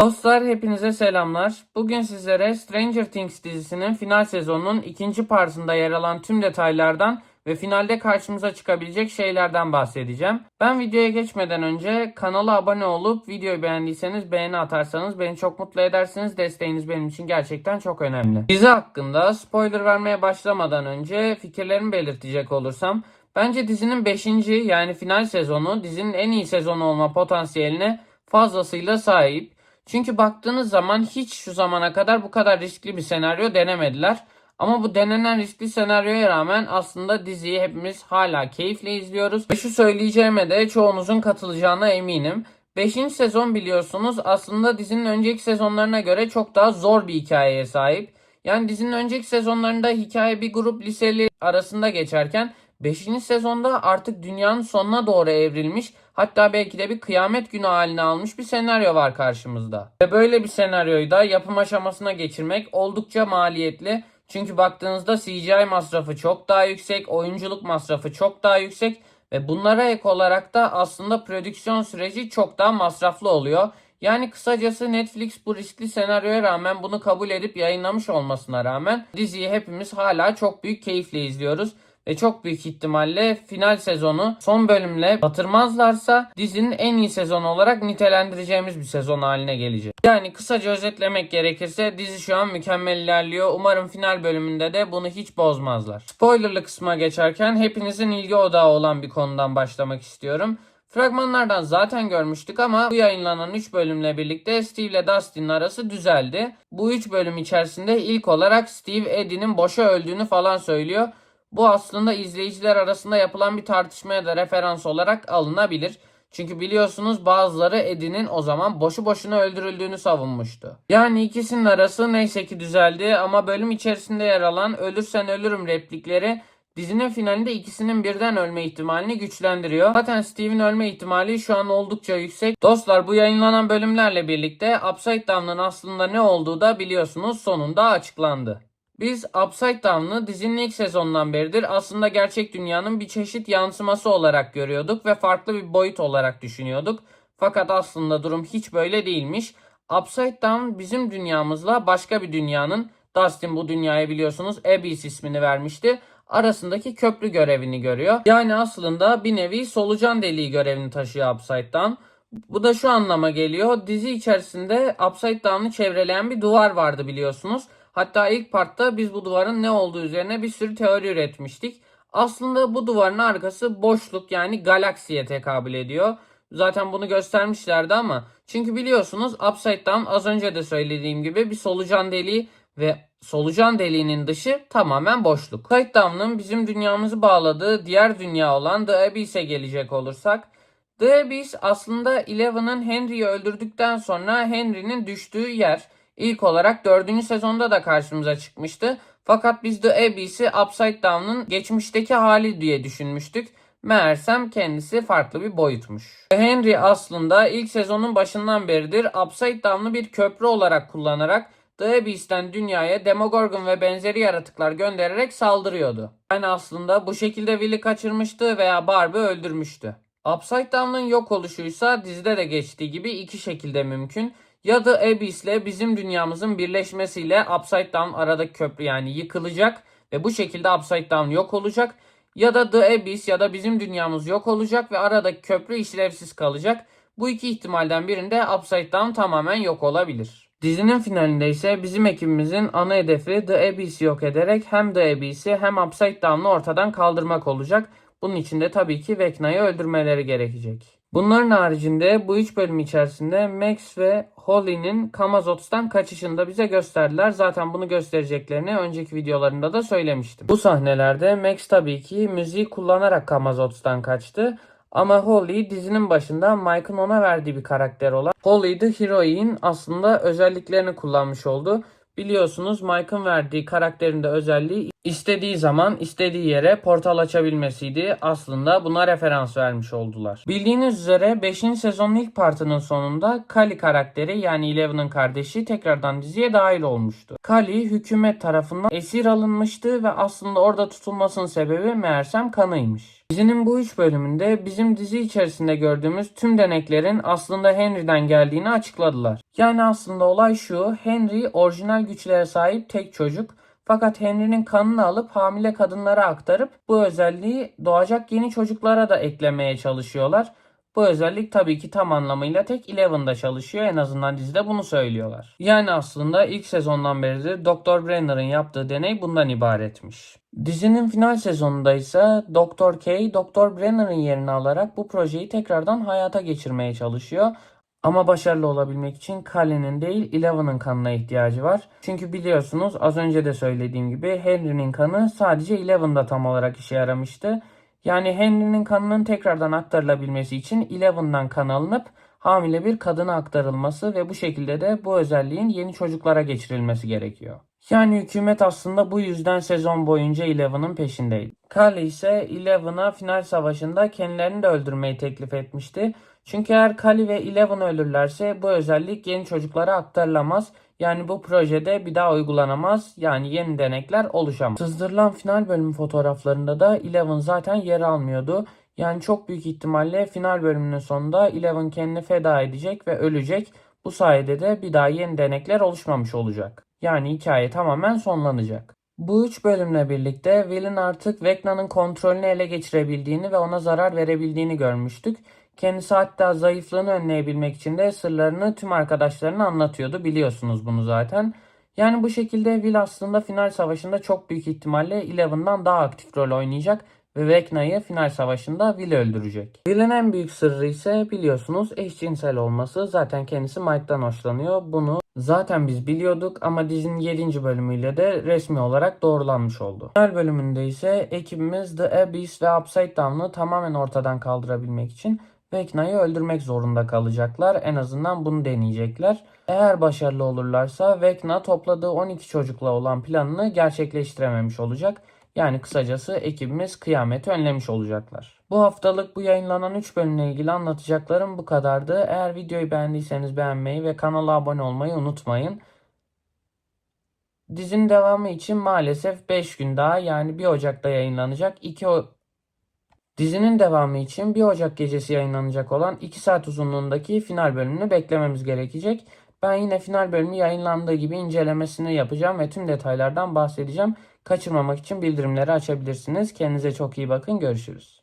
Dostlar hepinize selamlar. Bugün sizlere Stranger Things dizisinin final sezonunun ikinci partında yer alan tüm detaylardan ve finalde karşımıza çıkabilecek şeylerden bahsedeceğim. Ben videoya geçmeden önce kanala abone olup videoyu beğendiyseniz beğeni atarsanız beni çok mutlu edersiniz. Desteğiniz benim için gerçekten çok önemli. Dizi hakkında spoiler vermeye başlamadan önce fikirlerimi belirtecek olursam bence dizinin 5. yani final sezonu dizinin en iyi sezonu olma potansiyeline fazlasıyla sahip. Çünkü baktığınız zaman hiç şu zamana kadar bu kadar riskli bir senaryo denemediler. Ama bu denenen riskli senaryoya rağmen aslında diziyi hepimiz hala keyifle izliyoruz. Ve şu söyleyeceğime de çoğunuzun katılacağına eminim. 5. sezon biliyorsunuz aslında dizinin önceki sezonlarına göre çok daha zor bir hikayeye sahip. Yani dizinin önceki sezonlarında hikaye bir grup liseli arasında geçerken 5. sezonda artık dünyanın sonuna doğru evrilmiş hatta belki de bir kıyamet günü haline almış bir senaryo var karşımızda. Ve böyle bir senaryoyu da yapım aşamasına geçirmek oldukça maliyetli. Çünkü baktığınızda CGI masrafı çok daha yüksek, oyunculuk masrafı çok daha yüksek ve bunlara ek olarak da aslında prodüksiyon süreci çok daha masraflı oluyor. Yani kısacası Netflix bu riskli senaryoya rağmen bunu kabul edip yayınlamış olmasına rağmen diziyi hepimiz hala çok büyük keyifle izliyoruz. Ve çok büyük ihtimalle final sezonu son bölümle batırmazlarsa dizinin en iyi sezonu olarak nitelendireceğimiz bir sezon haline gelecek. Yani kısaca özetlemek gerekirse dizi şu an mükemmel ilerliyor. Umarım final bölümünde de bunu hiç bozmazlar. Spoilerlı kısma geçerken hepinizin ilgi odağı olan bir konudan başlamak istiyorum. Fragmanlardan zaten görmüştük ama bu yayınlanan 3 bölümle birlikte Steve ile Dustin'in arası düzeldi. Bu 3 bölüm içerisinde ilk olarak Steve Eddie'nin boşa öldüğünü falan söylüyor. Bu aslında izleyiciler arasında yapılan bir tartışmaya da referans olarak alınabilir. Çünkü biliyorsunuz bazıları Eddie'nin o zaman boşu boşuna öldürüldüğünü savunmuştu. Yani ikisinin arası neyse ki düzeldi ama bölüm içerisinde yer alan ölürsen ölürüm replikleri dizinin finalinde ikisinin birden ölme ihtimalini güçlendiriyor. Zaten Steve'in ölme ihtimali şu an oldukça yüksek. Dostlar bu yayınlanan bölümlerle birlikte Upside Down'ın aslında ne olduğu da biliyorsunuz sonunda açıklandı. Biz Upside Down'ı dizinin ilk sezonundan beridir aslında gerçek dünyanın bir çeşit yansıması olarak görüyorduk ve farklı bir boyut olarak düşünüyorduk. Fakat aslında durum hiç böyle değilmiş. Upside Down bizim dünyamızla başka bir dünyanın, Dustin bu dünyaya biliyorsunuz Abyss ismini vermişti, arasındaki köprü görevini görüyor. Yani aslında bir nevi solucan deliği görevini taşıyor Upside Down. Bu da şu anlama geliyor. Dizi içerisinde Upside Down'ı çevreleyen bir duvar vardı biliyorsunuz. Hatta ilk partta biz bu duvarın ne olduğu üzerine bir sürü teori üretmiştik. Aslında bu duvarın arkası boşluk yani galaksiye tekabül ediyor. Zaten bunu göstermişlerdi ama çünkü biliyorsunuz Upside Down az önce de söylediğim gibi bir solucan deliği ve solucan deliğinin dışı tamamen boşluk. Upside Down'ın bizim dünyamızı bağladığı diğer dünya olan The Abyss'e gelecek olursak The Abyss aslında Eleven'ın Henry'i öldürdükten sonra Henry'nin düştüğü yer. İlk olarak 4. sezonda da karşımıza çıkmıştı. Fakat biz The Abyss'i Upside Down'ın geçmişteki hali diye düşünmüştük. Meğersem kendisi farklı bir boyutmuş. Henry aslında ilk sezonun başından beridir Upside Down'ı bir köprü olarak kullanarak The Abyss'ten dünyaya Demogorgon ve benzeri yaratıklar göndererek saldırıyordu. Yani aslında bu şekilde Will'i kaçırmıştı veya Barbie öldürmüştü. Upside Down'ın yok oluşuysa dizide de geçtiği gibi iki şekilde mümkün. Ya da Abyss ile bizim dünyamızın birleşmesiyle Upside Down aradaki köprü yani yıkılacak ve bu şekilde Upside Down yok olacak. Ya da The Abyss ya da bizim dünyamız yok olacak ve aradaki köprü işlevsiz kalacak. Bu iki ihtimalden birinde Upside Down tamamen yok olabilir. Dizinin finalinde ise bizim ekibimizin ana hedefi The Abyss'i yok ederek hem The Abyss'i hem Upside Down'ı ortadan kaldırmak olacak. Bunun için de tabii ki Vecna'yı öldürmeleri gerekecek. Bunların haricinde bu üç bölüm içerisinde Max ve Holly'nin Kamazots'tan kaçışını da bize gösterdiler. Zaten bunu göstereceklerini önceki videolarında da söylemiştim. Bu sahnelerde Max tabii ki müziği kullanarak Kamazots'tan kaçtı. Ama Holly dizinin başında Mike'ın ona verdiği bir karakter olan Holly the Heroine aslında özelliklerini kullanmış oldu. Biliyorsunuz Mike'ın verdiği karakterin de özelliği İstediği zaman istediği yere portal açabilmesiydi. Aslında buna referans vermiş oldular. Bildiğiniz üzere 5. sezonun ilk partının sonunda Kali karakteri yani Eleven'ın kardeşi tekrardan diziye dahil olmuştu. Kali hükümet tarafından esir alınmıştı ve aslında orada tutulmasının sebebi meğersem kanıymış. Dizinin bu üç bölümünde bizim dizi içerisinde gördüğümüz tüm deneklerin aslında Henry'den geldiğini açıkladılar. Yani aslında olay şu, Henry orijinal güçlere sahip tek çocuk fakat Henry'nin kanını alıp hamile kadınlara aktarıp bu özelliği doğacak yeni çocuklara da eklemeye çalışıyorlar. Bu özellik tabii ki tam anlamıyla tek Eleven'da çalışıyor. En azından dizide bunu söylüyorlar. Yani aslında ilk sezondan beridir Dr. Brenner'ın yaptığı deney bundan ibaretmiş. Dizinin final sezonunda ise Dr. K, Dr. Brenner'ın yerini alarak bu projeyi tekrardan hayata geçirmeye çalışıyor. Ama başarılı olabilmek için Cullen'in değil Eleven'ın kanına ihtiyacı var. Çünkü biliyorsunuz az önce de söylediğim gibi Henry'nin kanı sadece Eleven'da tam olarak işe yaramıştı. Yani Henry'nin kanının tekrardan aktarılabilmesi için Eleven'dan kan alınıp hamile bir kadına aktarılması ve bu şekilde de bu özelliğin yeni çocuklara geçirilmesi gerekiyor. Yani hükümet aslında bu yüzden sezon boyunca Eleven'ın peşindeydi. Kale ise Eleven'a final savaşında kendilerini de öldürmeyi teklif etmişti. Çünkü eğer Kali ve Eleven ölürlerse bu özellik yeni çocuklara aktarılamaz. Yani bu projede bir daha uygulanamaz. Yani yeni denekler oluşamaz. Sızdırılan final bölümü fotoğraflarında da Eleven zaten yer almıyordu. Yani çok büyük ihtimalle final bölümünün sonunda Eleven kendini feda edecek ve ölecek. Bu sayede de bir daha yeni denekler oluşmamış olacak. Yani hikaye tamamen sonlanacak. Bu üç bölümle birlikte Will'in artık Vecna'nın kontrolünü ele geçirebildiğini ve ona zarar verebildiğini görmüştük. Kendisi hatta zayıflığını önleyebilmek için de sırlarını tüm arkadaşlarına anlatıyordu. Biliyorsunuz bunu zaten. Yani bu şekilde Will aslında final savaşında çok büyük ihtimalle Eleven'dan daha aktif rol oynayacak ve Vecna'yı final savaşında Will öldürecek. Will'in en büyük sırrı ise biliyorsunuz eşcinsel olması. Zaten kendisi Mike'dan hoşlanıyor. Bunu zaten biz biliyorduk ama dizinin 7. bölümüyle de resmi olarak doğrulanmış oldu. Final bölümünde ise ekibimiz The Abyss ve Upside Down'ı tamamen ortadan kaldırabilmek için Vecna'yı öldürmek zorunda kalacaklar. En azından bunu deneyecekler. Eğer başarılı olurlarsa Vecna topladığı 12 çocukla olan planını gerçekleştirememiş olacak. Yani kısacası ekibimiz kıyameti önlemiş olacaklar. Bu haftalık bu yayınlanan 3 bölümle ilgili anlatacaklarım bu kadardı. Eğer videoyu beğendiyseniz beğenmeyi ve kanala abone olmayı unutmayın. Dizinin devamı için maalesef 5 gün daha yani 1 Ocak'ta yayınlanacak 2 o Dizinin devamı için 1 Ocak gecesi yayınlanacak olan 2 saat uzunluğundaki final bölümünü beklememiz gerekecek. Ben yine final bölümü yayınlandığı gibi incelemesini yapacağım ve tüm detaylardan bahsedeceğim. Kaçırmamak için bildirimleri açabilirsiniz. Kendinize çok iyi bakın. Görüşürüz.